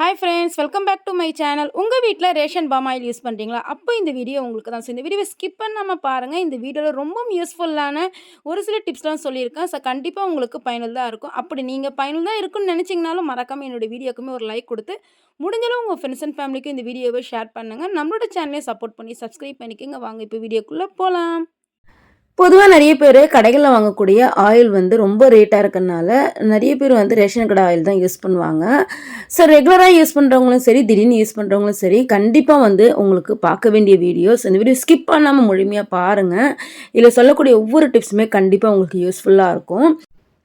Hi friends welcome back to my channel உங்கள் வீட்டில் ration palm oil use பண்ணுறீங்களா அப்போ இந்த வீடியோ உங்களுக்கு தான். இந்த வீடியோவை ஸ்கிப் பண்ணாமல் பாருங்கள் இந்த வீடியோவில் ரொம்ப யூஸ்ஃபுல்லான ஒரு சில டிப்ஸ்லாம் சொல்லியிருக்கேன். ஸோ கண்டிப்பாக உங்களுக்கு பயனுள்ளதாக இருக்கும். அப்படி நீங்கள் பயனுள்ளதாக இருக்குன்னு நினச்சிங்கனாலும் மறக்காமல் என்னோடய வீடியோக்குமே ஒரு லைக் கொடுத்து முடிஞ்சளவு உங்கள் ஃப்ரெண்ட்ஸ் அண்ட் ஃபேமிலிக்கும் இந்த வீடியோவை ஷேர் பண்ணுங்கள் நம்மளோட சேனலையும் சப்போர்ட் பண்ணி சப்ஸ்கிரைப் பண்ணிக்கோங்க. வாங்க இப்போ வீடியோக்குள்ளே போகலாம் பொதுவாக நிறைய பேர் கடைகளில் வாங்கக்கூடிய ஆயில் வந்து ரொம்ப ரேட்டாக இருக்கிறனால நிறைய பேர் வந்து ரேஷன் கடை ஆயில் தான் யூஸ் பண்ணுவாங்க. ஸோ ரெகுலராக யூஸ் பண்ணுறவங்களும் சரி திடீர்னு யூஸ் பண்ணுறவங்களும் சரி கண்டிப்பாக வந்து உங்களுக்கு பார்க்க வேண்டிய வீடியோஸ் இந்த வீடியோ ஸ்கிப் பண்ணாமல் முழுமையாக பாருங்கள் இதில் சொல்லக்கூடிய ஒவ்வொரு டிப்ஸுமே கண்டிப்பாக உங்களுக்கு யூஸ்ஃபுல்லாக இருக்கும்.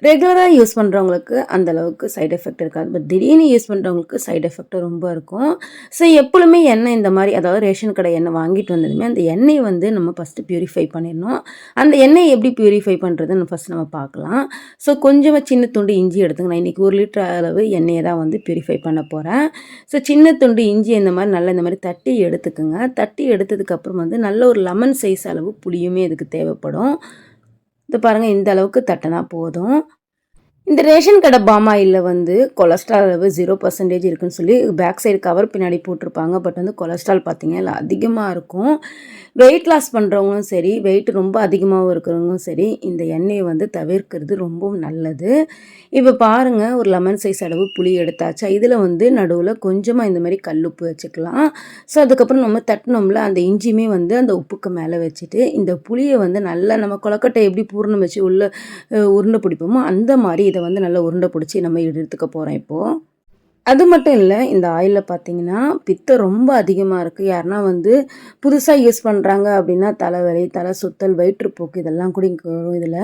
ரெகுலராக யூஸ் பண்ணுறவங்களுக்கு அந்த அளவுக்கு சைடு எஃபெக்ட் இருக்காது. பட் திடீர்னு யூஸ் பண்ணுறவங்களுக்கு சைடு எஃபெக்ட் ரொம்ப இருக்கும். ஸோ எப்பொழுதுமே எண்ணெய் இந்த மாதிரி அதாவது ரேஷன் கடை எண்ணெய் வாங்கிட்டு வந்ததுமே அந்த எண்ணெய் வந்து நம்ம ஃபஸ்ட்டு ப்யூரிஃபை பண்ணிடணும். அந்த எண்ணெய் எப்படி ப்யூரிஃபை பண்ணுறதுன்னு ஃபஸ்ட் நம்ம பார்க்கலாம். ஸோ கொஞ்சமாக சின்ன துண்டு இஞ்சி எடுத்துங்க நான் இன்றைக்கி ஒரு லிட்டர் அளவு எண்ணெயை தான் வந்து ப்யூரிஃபை பண்ண போகிறேன் ஸோ சின்ன துண்டு இஞ்சி இந்த மாதிரி நல்லா இந்த மாதிரி தட்டி எடுத்துக்குங்க. தட்டி எடுத்ததுக்கப்புறம் வந்து நல்ல ஒரு லெமன் சைஸ் அளவு புளியுமே இதுக்கு தேவைப்படும். இது பாருங்கள் இந்த அளவுக்கு தட்டினா போதும். இந்த ரேஷன் கடை பாமாயில் வந்து கொலஸ்ட்ரால் அளவு ஜீரோ பர்சன்டேஜ் இருக்குன்னு சொல்லி பேக் சைடு கவர் பின்னாடி போட்டிருப்பாங்க. பட் வந்து கொலஸ்ட்ரால் பார்த்தீங்கன்னா அதிகமாக இருக்கும். வெயிட் லாஸ் பண்ணுறவங்களும் சரி வெயிட் ரொம்ப அதிகமாகவும் இருக்கிறவங்களும் சரி இந்த எண்ணெயை வந்து தவிர்க்கிறது ரொம்பவும் நல்லது. இப்போ பாருங்கள் ஒரு லெமன் சைஸ் அளவு புளி எடுத்தாச்சா இதில் வந்து நடுவில் கொஞ்சமாக இந்த மாதிரி கல்லுப்பு வச்சுக்கலாம். ஸோ அதுக்கப்புறம் நம்ம தட்டினோம்ல அந்த இஞ்சியுமே வந்து அந்த உப்புக்கு மேலே வச்சுட்டு இந்த புளியை வந்து நல்லா நம்ம கொலக்கட்டை எப்படி பூர்ணம் வச்சு உள்ளே உருண்டை பிடிப்போமோ அந்த மாதிரி இதை வந்து நல்லா உருண்டை பிடிச்சி நம்ம எடுத்துக்க போகிறோம் இப்போது அது மட்டும் இல்லை இந்த ஆயிலில் பார்த்தீங்கன்னா பித்தம் ரொம்ப அதிகமாக இருக்குது யாருன்னா வந்து புதுசாக யூஸ் பண்ணுறாங்க அப்படின்னா தலைவலி தலை சுத்தல் வயிற்றுப்போக்கு இதெல்லாம் கூட வரும் இதில்.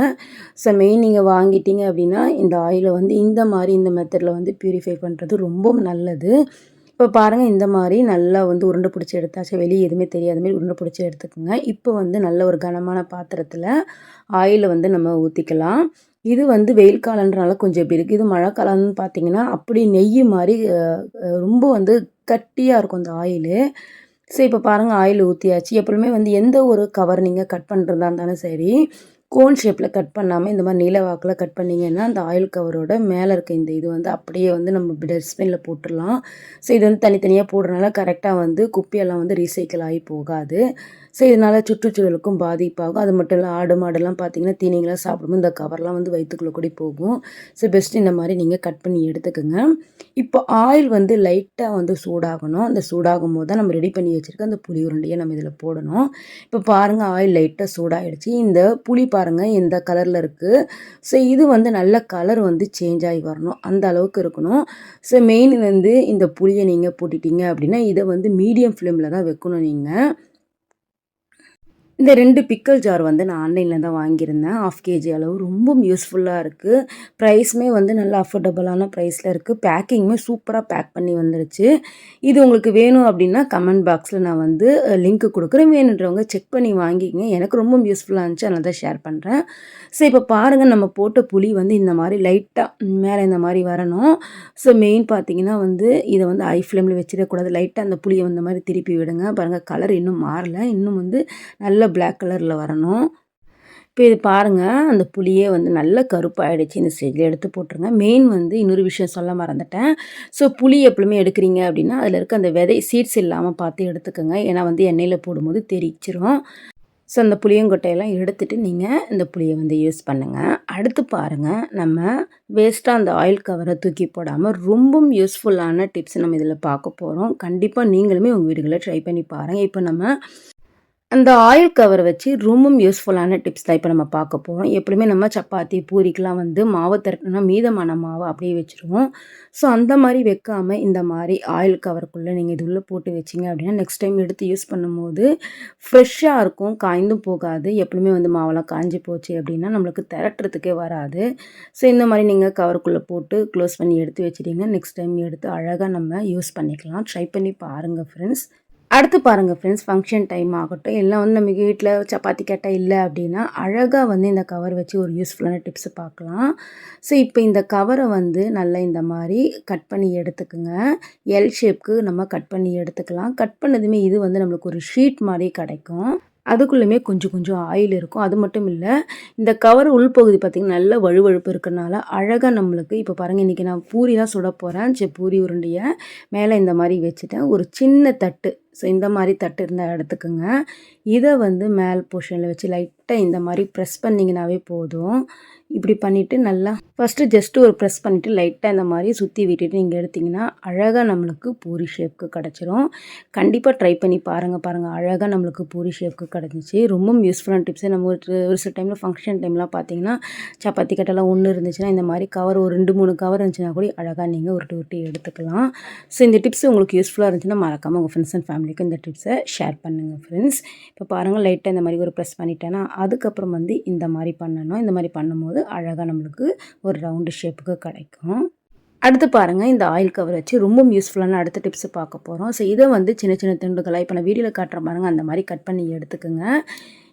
ஸோ மெயின் நீங்கள் வாங்கிட்டீங்க அப்படின்னா இந்த ஆயிலை வந்து இந்த மாதிரி இந்த மெத்தடில் வந்து ப்யூரிஃபை பண்ணுறது ரொம்ப நல்லது. இப்போ பாருங்கள் இந்த மாதிரி நல்லா வந்து உருண்டை பிடிச்சி எடுத்தாச்சு. வெளியே எதுவுமே தெரியாத மாதிரி உருண்டை பிடிச்சி எடுத்துக்கோங்க. இப்போ வந்து நல்ல ஒரு கனமான பாத்திரத்தில் ஆயிலை வந்து நம்ம ஊற்றிக்கலாம் இது வந்து வெயில் காலன்றனால கொஞ்சம் இப்படி இருக்குது இது மழை காலம்னு பார்த்தீங்கன்னா அப்படி நெய் மாதிரி ரொம்ப வந்து கட்டியாக இருக்கும் அந்த ஆயிலு. சரி இப்போ பாருங்கள் ஆயில் ஊற்றியாச்சு எப்பவுமே வந்து எந்த ஒரு கவர் நீங்கள் கட் பண்ணுறதா இருந்தாலும் சரி கோன் ஷேப்பில் கட் பண்ணாமல் இந்த மாதிரி நீல வாக்கில் கட் பண்ணிங்கன்னா அந்த ஆயில் கவரோட மேலே இருக்க இந்த இது வந்து அப்படியே வந்து நம்ம டஸ்ட்பினில் போட்டுடலாம். ஸோ இது வந்து தனித்தனியாக போடுறதுனால கரெக்டாக வந்து குப்பையெல்லாம் வந்து ரீசைக்கிள் ஆகி போகாது. ஸோ இதனால் சுற்றுச்சூழலுக்கும் பாதிப்பாகும். அது மட்டும் இல்லை ஆடு மாடெல்லாம் பார்த்தீங்கன்னா தீனிங்களாக சாப்பிடும்போது இந்த கவர்லாம் வந்து வயிற்றுக்குள்ளே கூட போகும். ஸோ பெஸ்ட் இந்த மாதிரி நீங்கள் கட் பண்ணி எடுத்துக்கோங்க. இப்போ ஆயில் வந்து லைட்டாக வந்து சூடாகணும். அந்த சூடாகும் போது தான் நம்ம ரெடி பண்ணி வச்சுருக்க அந்த புளி உருண்டையை நம்ம இதில் போடணும். இப்போ பாருங்கள் ஆயில் லைட்டாக சூடாகிடுச்சு இந்த புளி பாருங்கள் எந்த கலரில் இருக்குது ஸோ இது வந்து நல்ல கலர் வந்து சேஞ்ச் ஆகி வரணும். அந்த அளவுக்கு இருக்கணும். ஸோ மெயின் வந்து இந்த புளியை நீங்கள் போட்டுட்டீங்க அப்படின்னா இதை வந்து மீடியம் ஃப்ளேமில் தான் வைக்கணும் நீங்கள் இந்த ரெண்டு பிக்கல் ஜார் வந்து நான் ஆன்லைனில் தான் வாங்கியிருந்தேன். ஆஃப் கேஜி அளவு. ரொம்ப யூஸ்ஃபுல்லாக இருக்குது ப்ரைஸுமே வந்து நல்ல அஃபோர்டபுளான ப்ரைஸில் இருக்குது பேக்கிங்குமே சூப்பராக பேக் பண்ணி வந்துருச்சு. இது உங்களுக்கு வேணும் அப்படின்னா கமெண்ட் பாக்ஸில் நான் வந்து லிங்க் கொடுக்குறேன். வேணுன்றவங்க செக் பண்ணி வாங்கிக்கங்க. எனக்கு ரொம்ப யூஸ்ஃபுல்லாக இருந்துச்சு. அதனால் தான் ஷேர் பண்ணுறேன் ஸோ இப்போ பாருங்கள் நம்ம போட்ட புளி வந்து இந்த மாதிரி லைட்டாக மேலே இந்த மாதிரி வரணும். ஸோ மெயின் பார்த்தீங்கன்னா வந்து இதை வந்து ஐ ஃப்ளேமில் வச்சிடக்கூடாது. லைட்டாக அந்த புளியை வந்த மாதிரி திருப்பி விடுங்க. பாருங்கள் கலர் இன்னும் மாறலை. இன்னும் வந்து நல்ல பிளாக் கலரில் வரணும். இப்போ இது பாருங்கள் அந்த புளியே வந்து நல்ல கருப்பாகிடுச்சு இந்த ஸ்டேஜில் எடுத்து போட்டுருங்க. மெயின் வந்து இன்னொரு விஷயம் சொல்ல மறந்துட்டேன். ஸோ புளி எப்பவுமே எடுக்கிறீங்க அப்படின்னா அதில் இருக்க அந்த விதை சீட்ஸ் இல்லாமல் பார்த்து எடுத்துக்கோங்க. ஏன்னா வந்து எண்ணெயில் போடும்போது தெரிச்சிரும். ஸோ அந்த புளியங்கொட்டையெல்லாம் எடுத்துகிட்டு நீங்கள் இந்த புளியை வந்து யூஸ் பண்ணுங்கள் அடுத்து பாருங்கள் நம்ம வேஸ்ட்டாக அந்த ஆயில் கவரை தூக்கி போடாமல் ரொம்பவும் யூஸ்ஃபுல்லான டிப்ஸ் நம்ம இதில் பார்க்க போகிறோம் கண்டிப்பாக நீங்களுமே உங்கள் வீடுகளில் ட்ரை பண்ணி பாருங்கள் இப்போ நம்ம அந்த ஆயில் கவர் வச்சு ரொம்பவும் யூஸ்ஃபுல்லான டிப்ஸ் தான் இப்போ நம்ம பார்க்க போகிறோம் எப்படியுமே நம்ம சப்பாத்தி பூரிக்கெலாம் வந்து மாவு திரட்டினா மீதமான மாவை அப்படியே வச்சுருவோம். ஸோ அந்த மாதிரி வைக்காமல் இந்த மாதிரி ஆயில் கவருக்குள்ளே நீங்கள் இது உள்ளே போட்டு வச்சிங்க அப்படின்னா நெக்ஸ்ட் டைம் எடுத்து யூஸ் பண்ணும்போது ஃப்ரெஷ்ஷாக இருக்கும் காய்ந்தும் போகாது. எப்படியுமே வந்து மாவெல்லாம் காஞ்சி போச்சு அப்படின்னா நம்மளுக்கு திரட்டுறதுக்கே வராது. ஸோ இந்த மாதிரி நீங்கள் கவருக்குள்ளே போட்டு க்ளோஸ் பண்ணி எடுத்து வச்சிட்டிங்க நெக்ஸ்ட் டைம் எடுத்து அழகாக நம்ம யூஸ் பண்ணிக்கலாம். ட்ரை பண்ணி பாருங்கள் ஃப்ரெண்ட்ஸ் அடுத்து பாருங்கள் ஃப்ரெண்ட்ஸ் ஃபங்க்ஷன் டைம் ஆகட்டும். எல்லாம் வந்து நம்ம வீட்டில் சப்பாத்தி கேட்டால் இல்லை அப்படின்னா அழகாக வந்து இந்த கவர் வச்சு ஒரு யூஸ்ஃபுல்லான டிப்ஸு பார்க்கலாம். ஸோ இப்போ இந்த கவரை வந்து நல்லா இந்த மாதிரி கட் பண்ணி எடுத்துக்கோங்க. எல் ஷேப்க்கு நம்ம கட் பண்ணி எடுத்துக்கலாம். கட் பண்ணதுமே இது வந்து நம்மளுக்கு ஒரு ஷீட் மாதிரி கிடைக்கும். அதுக்குள்ளேயுமே கொஞ்சம் கொஞ்சம் ஆயில் இருக்கும். அது மட்டும் இல்லை இந்த கவர் உள்பகுதி பார்த்திங்கன்னா நல்ல வழுவழுப்பு இருக்கிறனால அழகாக நம்மளுக்கு இப்போ பாருங்கள் இன்றைக்கி நான் பூரி தான் சுட போகிறேன் சரி பூரி உருண்டையை மேலே இந்த மாதிரி வச்சுட்டேன். ஒரு சின்ன தட்டு ஸோ இந்த மாதிரி தட்டு இருந்தால் எடுத்துக்கோங்க. இதை வந்து மேல் போர்ஷனில் வச்சு லைட்டாக இந்த மாதிரி ப்ரெஸ் பண்ணிங்கனாவே போதும். இப்படி பண்ணிவிட்டு நல்லா ஃபஸ்ட்டு ஜஸ்ட்டு ஒரு ப்ரெஸ் பண்ணிவிட்டு லைட்டாக இந்த மாதிரி சுற்றி விட்டுட்டு நீங்கள் எடுத்திங்கன்னா அழகாக நம்மளுக்கு பூரி ஷேப்க்கு கிடச்சிரும். கண்டிப்பாக ட்ரை பண்ணி பாருங்கள் பாருங்கள் அழகாக நம்மளுக்கு பூரி ஷேப்க்கு கிடச்சிச்சு. ரொம்ப யூஸ்ஃபுல்லான டிப்ஸு நம்ம ஒரு ஒரு சில டைமில் ஃபங்க்ஷன் டைம்லாம் பார்த்தீங்கன்னா சப்பாத்தி கட்டெல்லாம் ஒன்று இருந்துச்சுன்னா இந்த மாதிரி கவர் ஒரு ரெண்டு மூணு கவர் இருந்துச்சுன்னா கூட அழகாக நீங்கள் ஒரு உருட்டி எடுத்துக்கலாம். ஸோ இந்த டிப்ஸ் உங்களுக்கு யூஸ்ஃபுல்லாக இருந்துச்சுன்னா மறக்காமல் உங்கள் ஃப்ரெண்ட்ஸ் அண்ட் ஃபேமிலி ஃபேமிலிக்கு இந்த டிப்ஸை ஷேர் பண்ணுங்கள் ஃப்ரெண்ட்ஸ். இப்போ பாருங்கள் லைட்டாக இந்த மாதிரி ஒரு ப்ரெஸ் பண்ணிட்டேன்னா அதுக்கப்புறம் வந்து இந்த மாதிரி பண்ணணும். இந்த மாதிரி பண்ணும்போது அழகாக நம்மளுக்கு ஒரு ரவுண்டு ஷேப்புக்கு கிடைக்கும். அடுத்து பாருங்கள் இந்த ஆயில் கவர் வச்சு ரொம்ப யூஸ்ஃபுல்லான அடுத்த டிப்ஸ் பார்க்க போகிறோம் ஸோ இதை வந்து சின்ன சின்ன துண்டுகளாக இப்போ நான் வீடியோவில் காட்டுற பாருங்கள் அந்த மாதிரி கட் பண்ணி எடுத்துக்கோங்க.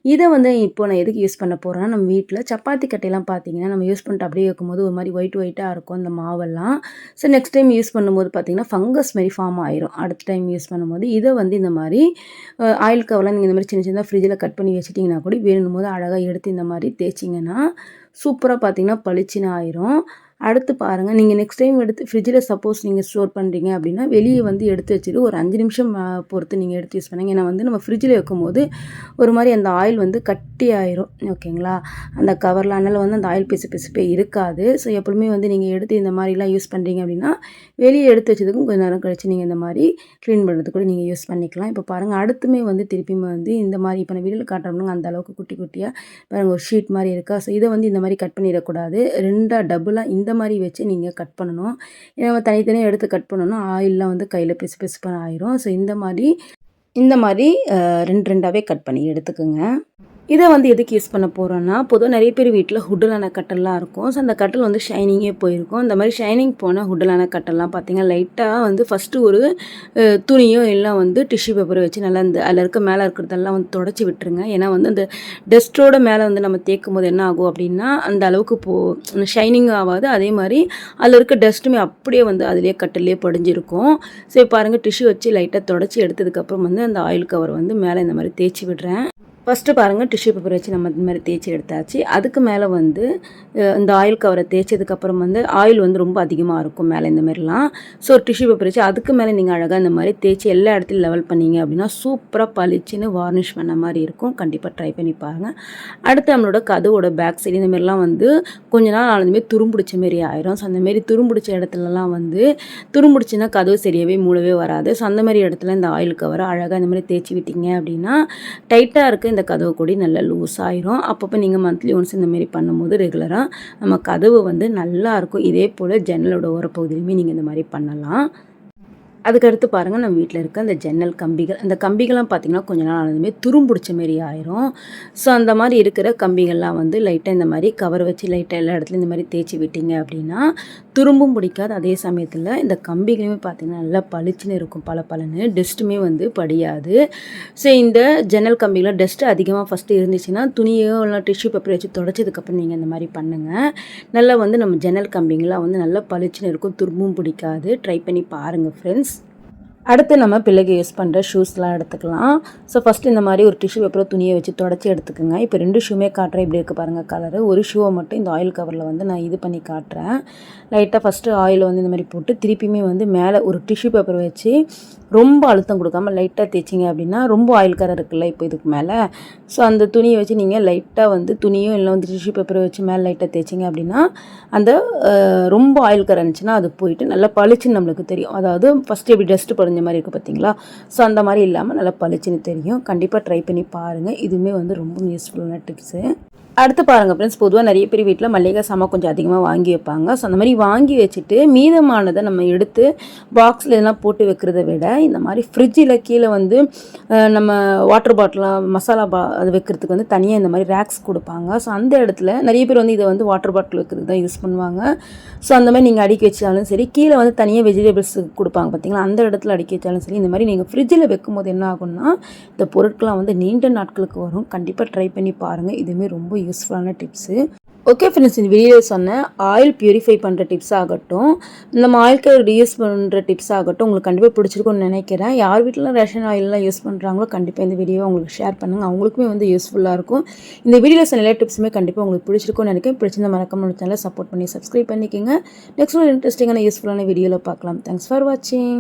இதை வந்து இப்போ நான் எதுக்கு யூஸ் பண்ண போகிறேன்னா நம்ம வீட்டில் சப்பாத்தி கட்டையெல்லாம் பார்த்தீங்கன்னா நம்ம யூஸ் பண்ணிட்டு அப்படியே வைக்கும்போது ஒரு மாதிரி ஒயிட் ஒயிட்டாக இருக்கும் அந்த மாவெல்லாம். ஸோ நெக்ஸ்ட் டைம் யூஸ் பண்ணும்போது பார்த்தீங்கன்னா ஃபங்கஸ் மாதிரி ஃபார்ம் ஆயிரும். அடுத்த டைம் யூஸ் பண்ணும்போது இதை வந்து இந்த மாதிரி ஆயில் கவர்லாம் நீங்கள் இந்த மாதிரி சின்ன சின்ன ஃப்ரிட்ஜில் கட் பண்ணி வச்சிட்டிங்கன்னா கூட வேணும் போது அழகாக எடுத்து இந்த மாதிரி தேய்ச்சிங்கன்னா சூப்பராக பார்த்தீங்கன்னா பளிச்சுன்னு ஆயிரும். அடுத்து பாருங்கள் நீங்கள் நெக்ஸ்ட் டைம் எடுத்து ஃப்ரிட்ஜில் சப்போஸ் நீங்கள் ஸ்டோர் பண்ணுறீங்க அப்படின்னா வெளியே வந்து எடுத்து வச்சுட்டு ஒரு அஞ்சு நிமிஷம் பொறுத்து நீங்கள் எடுத்து யூஸ் பண்ணுங்க. ஏன்னா வந்து நம்ம ஃப்ரிட்ஜில் வைக்கும்போது ஒரு மாதிரி அந்த ஆயில் வந்து கட்டி ஆயிரும். ஓகேங்களா அந்த கவரில் அதனால் வந்து அந்த ஆயில் பிசு பிசுப்பே இருக்காது. ஸோ எப்பவுமே வந்து நீங்கள் எடுத்து இந்த மாதிரிலாம் யூஸ் பண்ணுறீங்க அப்படின்னா வெளியே எடுத்து வச்சதுக்கும் கொஞ்சம் நேரம் கழிச்சு நீங்கள் இந்த மாதிரி க்ளீன் பண்ணுறது கூட நீங்கள் யூஸ் பண்ணிக்கலாம். இப்போ பாருங்கள் அடுத்துமே வந்து திருப்பியுமே வந்து இந்த மாதிரி இப்போ நான் வீடியோவில் காட்டுறோம்னா அந்த அளவுக்கு குட்டி குட்டியாக பாருங்கள் ஒரு ஷீட் மாதிரி இருக்கா? ஸோ இதை வந்து இந்த மாதிரி கட் பண்ணிடக்கூடாது. ரெண்டாக டபுளாக இந்த இந்த மாதிரி வச்சு நீங்கள் கட் பண்ணணும். ஏன்னா நம்ம தனித்தனியாக எடுத்து கட் பண்ணணும். ஆயிலெலாம் வந்து கையில் பிசு பிசுப்பாக ஆயிரும். ஸோ இந்த மாதிரி இந்த மாதிரி ரெண்டு ரெண்டாகவே கட் பண்ணி எடுத்துக்கோங்க. இதை வந்து எதுக்கு யூஸ் பண்ண போகிறோன்னா பொதுவாக நிறைய பேர் வீட்டில் ஹுட்டலான கட்டெல்லாம் இருக்கும். ஸோ அந்த கட்டில் வந்து ஷைனிங்கே போயிருக்கும். அந்த மாதிரி ஷைனிங் போன ஹுட்டலான கட்டெல்லாம் பார்த்திங்கன்னா லைட்டாக வந்து ஃபஸ்ட்டு ஒரு துணியோ இல்லை வந்து டிஷ்யூ பேப்பரை வச்சு நல்லா இந்த அதில் இருக்க மேலே இருக்கிறதெல்லாம் வந்து தொடச்சி விட்டுருங்க. ஏன்னா வந்து அந்த டஸ்ட்டோட மேலே வந்து நம்ம தேய்க்கும் போது என்ன ஆகும் அப்படின்னா அந்த அளவுக்கு போ ஷைனிங் ஆகாது. அதே மாதிரி அதில் இருக்க டஸ்ட்டுமே அப்படியே வந்து அதிலே கட்டிலே படிஞ்சிருக்கும். சரி பாருங்கள் டிஷ்யூ வச்சு லைட்டாக தொடச்சி எடுத்ததுக்கப்புறம் வந்து அந்த ஆயில் கவர் வந்து மேலே இந்த மாதிரி தேய்ச்சி விடுறேன். ஃபஸ்ட்டு பாருங்கள் டிஷ்யூ பேப்பர் வச்சு நம்ம இந்த மாதிரி தேய்ச்சி எடுத்தாச்சு. அதுக்கு மேலே வந்து இந்த ஆயில் கவரை தேய்ச்சதுக்கப்புறம் வந்து ஆயில் வந்து ரொம்ப அதிகமாக இருக்கும் மேலே இந்த மாதிரிலாம். ஸோ டிஷ்யூ பேப்பர் வச்சு அதுக்கு மேலே நீங்கள் அழகாக இந்த மாதிரி தேய்ச்சி எல்லா இடத்துலையும் லெவல் பண்ணீங்க அப்படின்னா சூப்பராக பளிச்சுன்னு வார்னிஷ் பண்ண மாதிரி இருக்கும். கண்டிப்பாக ட்ரை பண்ணி பாருங்கள் அடுத்து நம்மளோட கதவோட பேக் சைடு இந்த மாதிரிலாம் வந்து கொஞ்ச நாள் ஆனதுமே துரும்பிடிச்ச மாரி ஆயிரும். ஸோ அந்தமாரி துரும்பிடிச்ச இடத்துலலாம் வந்து துரும்பிடிச்சுன்னா கதவு சரியாகவே மூடவே வராது. ஸோ அந்த மாதிரி இடத்துல இந்த ஆயில் கவரை அழகாக இந்த மாதிரி தேய்ச்சி விட்டீங்க அப்படின்னா டைட்டாக இருக்குது இந்த கதவு கொடி நல்லா லூஸ் ஆயிரும் அப்பப்போ நீங்கள் மந்த்லி ஒன்ஸ் இந்த மாதிரி பண்ணும்போது ரெகுலராக நம்ம கதவு வந்து நல்லா இருக்கும். இதே போல் ஜன்னலோட ஓரப்பகுதியிலுமே நீங்கள் இந்த மாதிரி பண்ணலாம். அதுக்கடுத்து பாருங்கள் நம்ம வீட்டில் இருக்க அந்த ஜன்னல் கம்பிகள் அந்த கம்பிகள்லாம் பார்த்திங்கன்னா கொஞ்ச நாள் ஆனதுமே துரும்பிடிச்ச மாரி ஆயிரும். ஸோ அந்த மாதிரி இருக்கிற கம்பிகள்லாம் வந்து லைட்டாக இந்த மாதிரி கவர் வச்சு லைட்டாக எல்லா இடத்துலையும் இந்த மாதிரி தேய்ச்சி விட்டீங்க அப்படின்னா துரும்பும் பிடிக்காது. அதே சமயத்தில் இந்த கம்பிகளுமே பார்த்திங்கன்னா நல்லா பளிச்சுன்னு இருக்கும் பல பலன்னு டஸ்ட்டுமே வந்து படியாது. ஸோ இந்த ஜன்னல் கம்பியில் டஸ்ட்டு அதிகமாக ஃபஸ்ட்டு இருந்துச்சுன்னா துணியோ இல்லை டிஷ்யூ பேப்பர் வச்சு தொடச்சதுக்கப்புறம் நீங்கள் இந்த மாதிரி பண்ணுங்கள் நல்லா வந்து நம்ம ஜன்னல் கம்பிங்களாம் வந்து நல்லா பளிச்சுன்னு இருக்கும் துரும்பும் பிடிக்காது. ட்ரை பண்ணி பாருங்கள் ஃப்ரெண்ட்ஸ் அடுத்து நம்ம பிள்ளைக்கு யூஸ் பண்ணுற ஷூஸ்லாம் எடுத்துக்கலாம். ஸோ ஃபஸ்ட்டு இந்த மாதிரி ஒரு டிஷ்யூ பேப்பரோ துணியை வச்சு தொடச்சி எடுத்துக்கோங்க. இப்போ ரெண்டு ஷூமே காட்டுறேன். இப்படி இருக்குது பாருங்கள் கலரு ஒரு ஷூவை மட்டும் இந்த ஆயில் கவரில் வந்து நான் இது பண்ணி காட்டுறேன். லைட்டாக ஃபஸ்ட்டு ஆயில் வந்து இந்த மாதிரி போட்டு திருப்பியுமே வந்து மேலே ஒரு டிஷ்யூ பேப்பர் வச்சு ரொம்ப அழுத்தம் கொடுக்காம லைட்டாக தேய்ச்சிங்க அப்படின்னா ரொம்ப ஆயில் கலர் இருக்குல்ல இப்போ இதுக்கு மேலே. ஸோ அந்த துணியை வச்சு நீங்கள் லைட்டாக வந்து துணியும் இல்லை வந்து டிஷ்யூ பேப்பரை வச்சு மேலே லைட்டாக தேய்ச்சிங்க அப்படின்னா அந்த ரொம்ப ஆயில் கலர் இருந்துச்சுன்னா அது போயிட்டு நல்லா பளிச்சுன்னு நம்மளுக்கு தெரியும். அதாவது ஃபஸ்ட்டு எப்படி டஸ்ட் படிஞ்ச மாதிரி இருக்குது பார்த்தீங்களா ஸோ அந்த மாதிரி இல்லாமல் நல்லா பளிச்சுன்னு தெரியும். கண்டிப்பாக ட்ரை பண்ணி பாருங்கள் இதுவுமே வந்து ரொம்ப யூஸ்ஃபுல்லான டிப்ஸு அடுத்து பாருங்கள் ஃப்ரெண்ட்ஸ் பொதுவாக நிறைய பேர் வீட்டில் மல்லிகை சாமான் கொஞ்சம் அதிகமாக வாங்கி வைப்பாங்க. ஸோ அந்த மாதிரி வாங்கி வச்சுட்டு மீதமானதை நம்ம எடுத்து பாக்ஸில் இதெல்லாம் போட்டு வைக்கிறத விட இந்த மாதிரி ஃப்ரிட்ஜில் கீழே வந்து நம்ம வாட்டர் பாட்டிலாக மசாலா பா அது வைக்கிறதுக்கு வந்து தனியாக இந்த மாதிரி ரேக்ஸ் கொடுப்பாங்க. ஸோ அந்த இடத்துல நிறைய பேர் வந்து இதை வந்து வாட்டர் பாட்டில் வைக்கிறதுக்கு தான் யூஸ் பண்ணுவாங்க. ஸோ அந்த மாதிரி நீங்கள் அடுக்கி வச்சாலும் சரி கீழே வந்து தனியாக வெஜிடபிள்ஸ் கொடுப்பாங்க பார்த்தீங்களா அந்த இடத்துல அடுக்கி வச்சாலும் சரி இந்த மாதிரி நீங்கள் ஃப்ரிட்ஜில் வைக்கும்போது என்ன ஆகும்னா இந்த பொருட்கள்லாம் வந்து நீண்ட நாட்களுக்கு வரும். கண்டிப்பாக ட்ரை பண்ணி பாருங்கள் இதுவுமே ரொம்ப யூஸ்ஃபுல்லான டிப்ஸு ஓகே ஃப்ரெண்ட்ஸ் இந்த வீடியோ சொன்ன ஆயில் பியூரிஃபை பண்ணுற டிப்ஸ் ஆகட்டும் நம்ம ஆயில் கேர் யூஸ் பண்ணுற டிப்ஸ் ஆகட்டும் உங்களுக்கு கண்டிப்பாக பிடிச்சிருக்கும்னு நினைக்கிறேன். யார் வீட்டில் ரேஷன் ஆயிலெலாம் யூஸ் பண்ணுறாங்களோ கண்டிப்பாக இந்த வீடியோ உங்களுக்கு ஷேர் பண்ணுங்கள் அவங்களுக்குமே வந்து யூஸ்ஃபுல்லாக இருக்கும். இந்த வீடியோவில் சில எல்லா டிப்ஸுமே கண்டிப்பாக உங்களுக்கு பிடிச்சிருக்கும்னு நினைக்கிறேன். பிடிச்சிருந்த மறக்காம சேனலை சப்போர்ட் பண்ணி சப்ஸ்கிரைப் பண்ணிக்கோங்க. நெக்ஸ்ட் ஒரு இன்ட்ரெஸ்டிங்கான யூஸ்ஃபுல்லான வீடியோவில் பார்க்கலாம். தேங்க்ஸ் ஃபார் வாட்சிங்